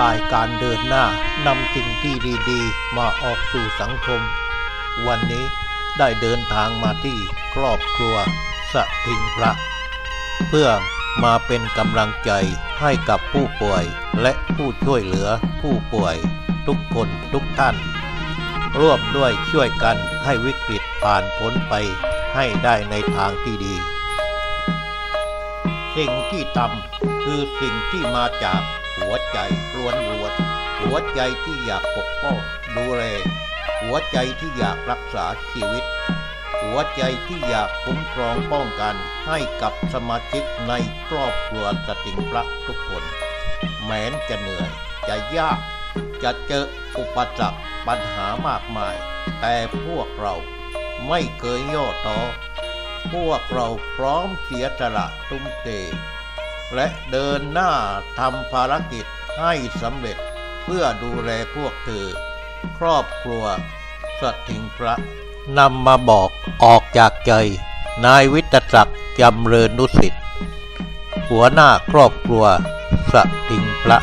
ลายการเดินหน้านำสิ่งที่ดีๆ มาออกสู่สังคม วันนี้ได้เดินทางมาที่ครอบครัวสะทิงพระ เพื่อมาเป็นกำลังใจให้กับผู้ป่วยและผู้ช่วยเหลือผู้ป่วยทุกคนทุกท่าน ร่วมด้วยช่วยกันให้วิกฤตผ่านพ้นไปให้ได้ในทางที่ดี สิ่งที่ทำคือสิ่งที่มาจาก หัวใจล้วนล้วน หัวใจที่อยากปกป้องดูแล หัวใจที่อยากรักษาชีวิต หัวใจที่อยากคุ้มครองป้องกันให้กับสมาชิกในครอบครัวสติงพระทุกคน แม้นจะเหนื่อยจะยาก จะเจออุปสรรคปัญหามากมาย แต่พวกเราไม่เคยย่อท้อพวกเราพร้อมเสียสละทุ่มเท และเดินหน้าทำภารกิจให้สำเร็จเพื่อดูแลพวกเธอ ครอบครัวสถิงพระนำมาบอกออกจากใจ นายวิทยศักดิ์จำเริญนุสิทธิ์หัวหน้าครอบครัวสถิงพระ